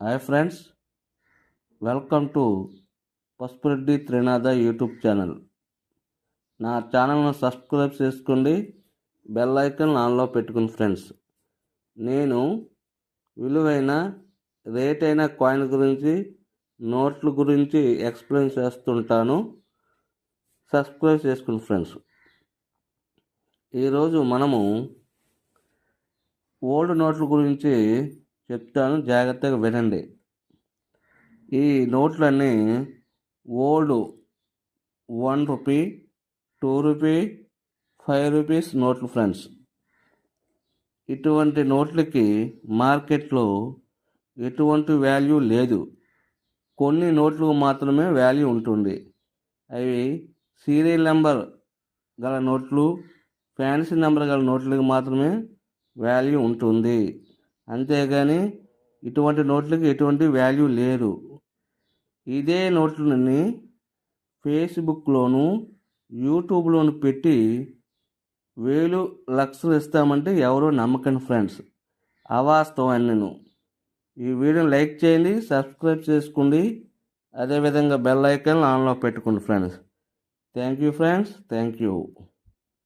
Hi friends welcome to Pasupureddy Trinatha YouTube channel నా ఛానల్ను subscribe చేసుకోండి. బెల్ ఐకాన్ ఆన్లో పెట్టుకుని ఫ్రెండ్స్ నేను విలువైన రేట్ అయిన కాయిన్ గురించి నోట్ల గురించి ఎక్స్ప్లెయిన్ చేస్తుంటాను. సబ్స్క్రైబ్ చేసుకుని ఫ్రెండ్స్ ఈరోజు మనము ఓల్డ్ నోట్ల గురించి చెప్తాను జాగ్రత్తగా వినండి. ఈ నోట్లన్నీ old one rupee two rupee five rupees నోట్లు ఫ్రెండ్స్. ఇటువంటి నోట్లకి మార్కెట్లో ఎటువంటి వాల్యూ లేదు. కొన్ని నోట్లకు మాత్రమే వాల్యూ ఉంటుంది. అవి సీరియల్ నెంబర్ గల నోట్లు ఫ్యాన్సీ నెంబర్ గల నోట్లకు మాత్రమే వాల్యూ ఉంటుంది. అంతేగాని ఇటువంటి నోట్లకి ఎటువంటి వాల్యూ లేదు. ఇదే నోట్లని ఫేస్బుక్లోను యూట్యూబ్లోను పెట్టి వేలు లక్షలు ఇస్తామంటే ఎవరో నమ్మకండి ఫ్రెండ్స్ అవాస్తవం నేను. ఈ వీడియోని లైక్ చేయండి సబ్స్క్రైబ్ చేసుకోండి. అదేవిధంగా బెల్ ఐకాన్ ఆన్లో పెట్టుకోండి friends thank you friends thank you